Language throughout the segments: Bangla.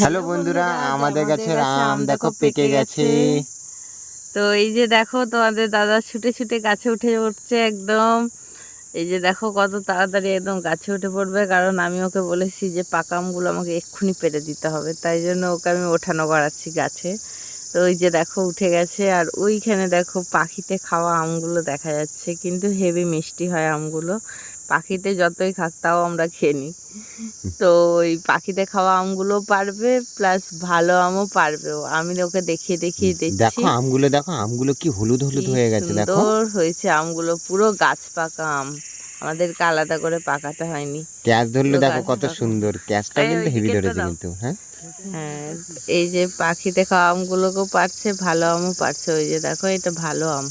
হ্যালো বন্ধুরা আমাদের গাছের আম দেখো পেকে গেছে। তো এই যে দেখো তোমাদের দাদা ছুটে ছুটে গাছে উঠে উঠছে একদম। এই যে দেখো কত তাড়াতাড়ি একদম গাছে উঠে পড়বে কারণ আমি ওকে বলেছি যে পাকা আমগুলো আমাকে এক্ষুনি পেরে দিতে হবে তাই জন্য ওকে আমি ওঠানো করাচ্ছি গাছে। তো ওই যে দেখো উঠে গেছে আর ওইখানে দেখো পাখিতে খাওয়া আমগুলো দেখা যাচ্ছে কিন্তু হেভি মিষ্টি হয় আমগুলো। পাখিতে যতই খাক তাও আমরা খেয়ে নিই। তো ওই পাখিতে খাওয়া আমগুলো পারবে প্লাস ভালো আমও পারবে। আমি ওকে দেখিয়ে দেখিয়ে দিচ্ছি দেখো আমগুলো দেখো আমগুলো কি হলুদ হলুদ হয়ে গেছে দেখো। সুন্দর হয়েছে আমগুলো পুরো গাছ পাকা আম। আমাদেরকে আলাদা করে পাকাতে হয়নি। ক্যাচ ধরলে দেখো কত সুন্দর। ক্যাচটা কিন্তু হেভি ধরেছে কিন্তু হ্যাঁ? হ্যাঁ এই যে পাখিতে খাওয়া আমগুলোকেও পারছে ভালো আমও পারছে। ওই যে দেখো এটা ভালো আম।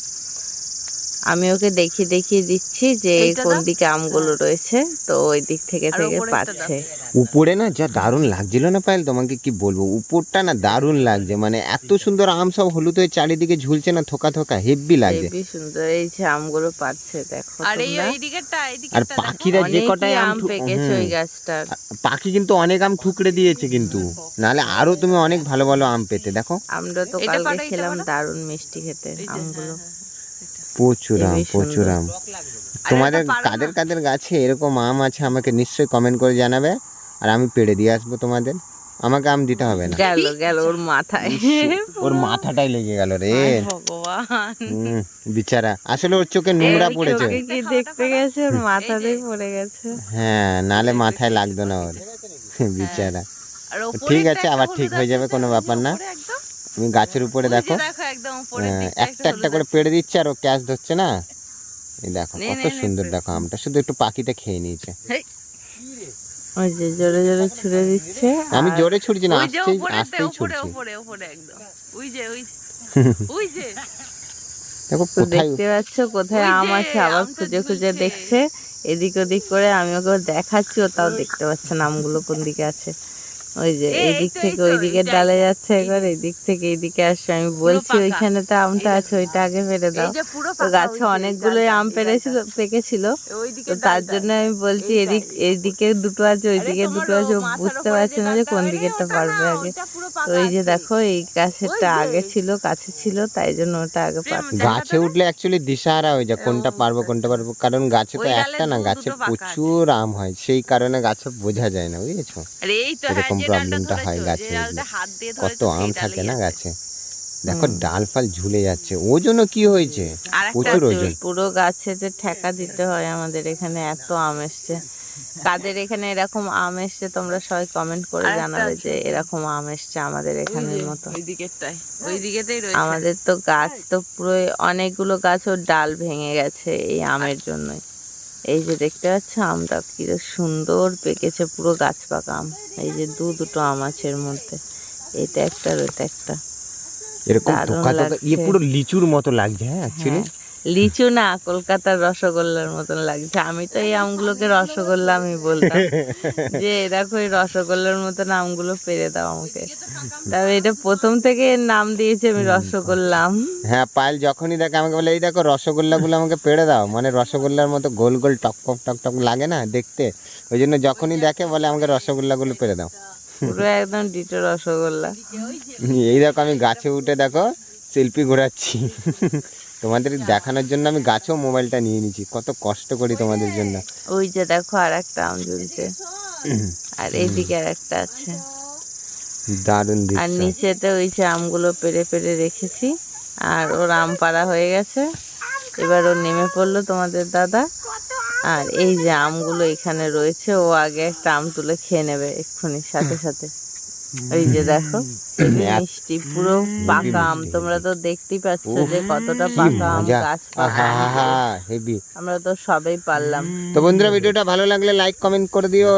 আমি ওকে দেখিয়ে দেখিয়ে দিচ্ছি যে কোন। দিকে আমগুলো রয়েছে। তো ওই দিক থেকে থেকে পাচ্ছে। উপরে না যা দারুণ লাগছিল না পায়েল? তোমাকে কি বলব? উপরটা না দারুণ লাগছে। মানে এত সুন্দর আম সব হলুদ হয়ে চারিদিকে ঝুলছে না থোকা থোকা হেভি লাগছে। হেবি সুন্দর। এই যে আমগুলো পাচ্ছে দেখো আর এই তোমরা। এই দিকেরটা আর পাখিরা যে কটাই আম পেকেছে ওই হুম। গাছটার পাখি কিন্তু অনেক আম ঠুকরে দিয়েছে কিন্তু। নাহলে আরও তুমি অনেক ভালো ভালো আম পেতে দেখো। আমরা তো কালকে খেলাম। দারুণ মিষ্টি খেতে আমগুলো। হ্যাঁ, প্রচুর আম প্রচুর আম। তোমাদের কাদের কাদের গাছে এরকম আম আছে আমাকে নিশ্চয়ই কমেন্ট করে জানাবে। আর আমি পেড়ে দিয়ে আসব তোমাদের। আমাকে আম দিতে হবে না। গেল গেল ওর মাথায়। ওর মাথাটাই লেগে গেল রে। ভগবান। বিচারা আসলে ওর চোখে নোংরা পড়েছে। কি দেখতে গেছে? ওর মাথাতেই পড়ে গেছে। হ্যাঁ নালে মাথায় লাগতো না ওর। বিচারা ঠিক আছে আবার ঠিক হয়ে যাবে কোনো ব্যাপার না। আমি গাছের উপরে দেখো। দেখো একদম উপরের হ্যাঁ, একটা একটা করে পেড়ে দিচ্ছে আর ও ক্যাচ ধরছে না? এই দেখো কত সুন্দর দেখো আমটা। শুধু একটু পাখিটা খেয়ে নিয়েছে। ওই যে জোরে জোরে ছুড়ে দিচ্ছে। আমি জোরে ছুটছি না আসতেই আসতেই উপরে ছুটছি উপরে উপরে একদম। ওই যে ওই ওই যে। দেখো কোথায় দেখতে পাচ্ছ কোথায় আম আছে আবার খুঁজে খুঁজে দেখছে। এদিক ওদিক করে আমি ওকে দেখাচ্ছি ও তাও দেখতে পাচ্ছে না আমগুলো কোন দিকে আছে। ওই যে এই এই দিক তো, এই থেকে ওই দিকে ডালে যাচ্ছে একবার এই দিক থেকে এই দিকে আসছে। আমি বলছি ওইখানে তো আমটা আছে ওইটা আগে ফেলে দাও। পুরো তো গাছে ওই যে অনেকগুলোই আম পেরেছিল পেকেছিল। তো তার জন্য আমি বলছি এদিক ডাল। এইদিকে দুটো আছে ওইদিকে দুটো আছে ও বুঝতে পারছে না যে কোন দিকেরটা পারবে আগে। তো এই যে দেখো এই গাছেরটা আগে ছিল কাছে ছিল তাই জন্য ওটা আগে দেখা গাছে উঠলে অ্যাকচুয়ালি দিশাহারা হয়ে যায় কোনটা পারব কোনটা পারব। কারণ গাছে তো একটা না গাছে। প্রচুর আম হয় সেই কারণে গাছে বোঝা যায় না বুঝেছ? আরে এই তো হ্যাঁ এরকম যে ডালটা প্রবলেমটা হয় গাছে। কত আম থাকে না গাছে? দেখো ডাল ফাল ঝুলে যাচ্ছে। ওজনও কি হয়েছে? প্রচুর ওজন। পুরো গাছে যে ঠেকা দিতে হয় আমাদের এখানে এত আম এসছে। কাদের এখানে এরকম আম এসছে তোমরা সবাই কমেন্ট করে জানাবে যে এরকম আম এসছে আমাদের এখানের মতো। ওই দিকেরটাই ওই দিকেতেই রয়েছে। আমাদের তো গাছ তো পুরো অনেকগুলো গাছ ওর ডাল ভেঙে গেছে এই আমের জন্যই। এই যে দেখতে পাচ্ছ আমটা কি সুন্দর পেকেছে পুরো গাছ পাকা আম এই যে দু দুটো আম আছে এর মধ্যে। এটা একটা ওটা একটা। এরকম ধোকা ধোকা ইয়ে পুরো লিচুর মতো লাগছে হ্যাঁ অ্যাকচুয়ালি হ্যাঁ, লিচু না কলকাতার রসগোল্লার মতন লাগছে। আমি তো এই আমগুলোকে রসগোল্লা আমি বলতাম। যে দেখো এই রসগোল্লার মতন আমগুলো পেরে দাও আমাকে। তবে এটা প্রথম থেকে এর নাম দিয়েছে আমি রসগোল্লা আম। হ্যাঁ পায়েল যখনই দেখে আমাকে বলে এই দেখো রসগোল্লাগুলো আমাকে পেড়ে দাও। মানে রসগোল্লার মতো গোল গোল টক টক টক টক লাগে না দেখতে। ওই জন্য যখনই দেখে বলে আমাকে রসগোল্লাগুলো পেড়ে দাও। পুরো একদম ডিটো রসগোল্লা। এই দেখো আমি গাছে উঠে দেখো সেলফি ঘোরাচ্ছি। তোমাদের দেখানোর জন্য আমি গাছেও মোবাইলটা নিয়ে নিয়েছি। কত কষ্ট করি তোমাদের জন্য। ওই যে দেখো আর একটা আম ঝুলছে। আর এইদিকে আর একটা আছে। দারুণ আর নিচেতে ওই যে আমগুলো পেরে পেরে রেখেছি। আর ওর আম পাড়া হয়ে গেছে। এবার ও নেমে পড়ল তোমাদের দাদা। আর এই যে আমগুলো এখানে রয়েছে ও আগে একটা আম তুলে খেয়ে নেবে এক্ষুনি সাথে সাথে। ওই যে দেখো মিষ্টি পুরো পাকা আম তোমরা তো দেখতেই পাচ্ছ যে কতটা পাকা আম গাছ আমরা তো সবাই পারলাম। তো বন্ধুরা ভিডিওটা ভালো লাগলে লাইক কমেন্ট করে দিও।